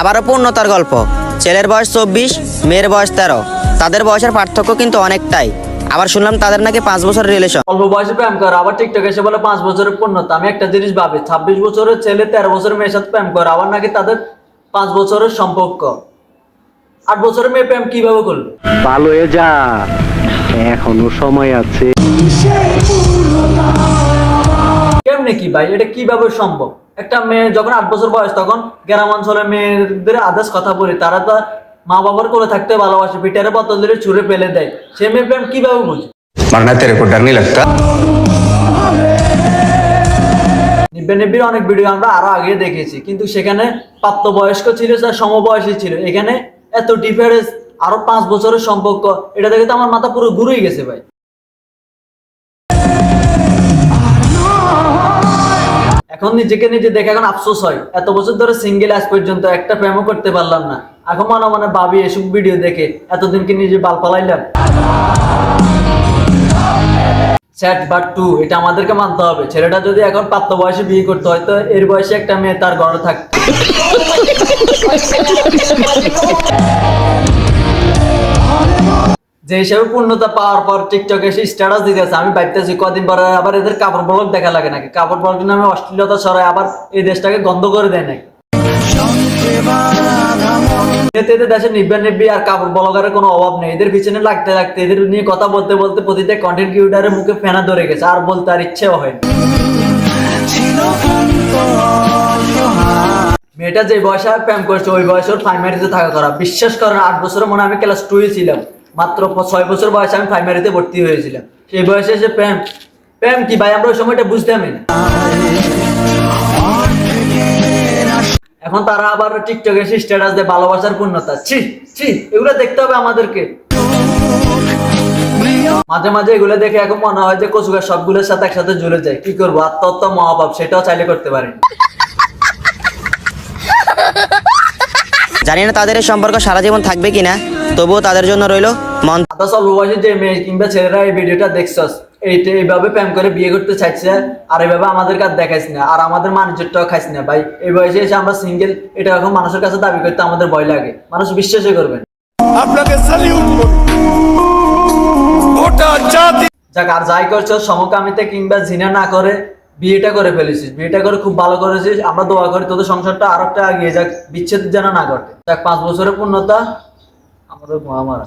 আবারও পূর্ণতার গল্প। ছেলের বয়স চব্বিশ মেয়ের বয়স তেরো। তাদের বয়সের পার্থক্য কিন্তু অনেকটাই। আবার শুনলাম তাদের নাকি পাঁচ বছরের রিলেশন অল্প বয়সে প্রেম করে আবার টিকটক এসে বলে পাঁচ বছরের পূর্ণতা। আমি একটা জিনিস ভাবি ছাব্বিশ বছরের ছেলে তেরো বছরের মেয়ের সাথে প্রেম করে আবার নাকি তাদের পাঁচ বছরের সম্পর্ক। আট বছরের মেয়ে প্রেম কীভাবে করল? ভালো হয়ে যা। এখনও সময় আছে। কেমনে কি ভাই? এটা কীভাবে সম্ভব? একটা মেয়ে যখন আট বছর বয়স তখন গ্রাম অঞ্চলের মেয়েদের আদেশ কথা বলি তারা তো মা বাবার কোলে থাকতে ভালোবাসে পিটারে বোতল দিলে ছুঁড়ে ফেলে দেয় সে মেয়ে প্রেম কিভাবে বুঝে मरना तेरे को डर नहीं लगता নিব্বে নিব্বির অনেক ভিডিও আমরা আরো আগে দেখেছি কিন্তু সেখানে প্রাপ্তবয়স্ক ছিল স্যার সমবয়সী ছিল এখানে এত ডিফারেন্স আরো পাঁচ বছরের সম্পর্ক এটা দেখে তো আমার মাথা পুরো ঘুরেই গেছে ভাই এখন নিজেকে নিজে দেখে এখন আফসোস হয়। এত বছর ধরে সিঙ্গেল আজ পর্যন্ত একটা প্রেমও করতে পারলাম না। এখন মনে মনে ভাবি এসব ভিডিও দেখে এতদিন কি নিজে বাল পালাইলাম? স্যাট বাট টু এটা আমাদেরকে মানতে হবে। ছেলেটা যদি এখন প্রাপ্ত বয়সে বিয়ে করতে হয়, তো এর বয়সে একটা মেয়ে তার ঘরে থাকতো যে হিসাবে পূর্ণতা পাওয়ার পর টিকটকে এসে স্ট্যাটাস দিতেছে। আমি ভাবতেছি কদিন পরে আবার এদের কাপড় ব্লগ দেখা লাগে নাকি? কাপড় ব্লগ নামে অশ্লীলতা ছড়ায় আবার এই দেশটাকে গন্ধ করে দেয় নাকি? এতে দেশে নিব্বা নিব্বি আর কাপড় ব্লগারের কোনো অভাব নেই। এদের পিছনে লাগতে লাগতে এদের নিয়ে কথা বলতে বলতে প্রতিটা কন্টেন্ট ক্রিয়েটারের মুখে ফেনা ধরে গেছে, আর বলতে আর ইচ্ছেও হয়নি। মেয়েটা যে বয়সে প্রেম করছে, ওই বয়সে ওর প্রাইমারিতে থাকা করা বিশ্বাস করেন, আট বছরে মনে হয় আমি ক্লাস টুয়ে ছিলাম। মাত্র ছয় বছর বয়সে আমি প্রাইমারিতে ভর্তি হয়েছিলাম। সেই বয়সে এসে প্রেম। প্রেম কি ভাই? আমরা ওই সময়টা বুঝতামই না। এখন তারা আবার টিকটকে এসে স্ট্যাটাস দেয় ভালোবাসার পূর্ণতা। ছি ছি, এগুলো দেখতে হবে আমাদেরকে। মাঝে মাঝে এগুলো দেখে এখন মনে হয় যে কচুগার সবগুলোর সাথে একসাথে জুড়ে যায়। কি করব? আত্মহত্যা মহাভাব সেটাও চাইলে করতে পারি জানি না তাদের সম্পর্ক সারা জীবন থাকবে কিনা, তবুও তাদের জন্য রইল মন আদা অল্প বয়সে যে মেয়ে কিংবা ছেলেরা এই ভিডিওটা দেখছস এইটা এইভাবে প্রেম করে বিয়ে করতে চাইছে আর এইভাবে আমাদের কাছে দেখাইছ না আর আমাদের মানুষেরটাও খাইছ না। ভাই এই বয়সে এসে আমরা সিঙ্গেল এটা এখন মানুষের কাছে দাবি করতে আমাদের ভয় লাগে। মানুষ বিশ্বাসই করবে না। আপনাকে স্যালিউট গোটা জাতি যাক আর যাই করছ সমকামিতে কিংবা জিনা না করে বিয়েটা করে ফেলেছিস বিয়েটা করে খুব ভালো করেছিস আমরা দোয়া করি তোদের সংসারটা আর একটা এগিয়ে যাক বিচ্ছেদ যেন না ঘটে। যাক পাঁচ বছরের পূর্ণতা আমাদের মহামারা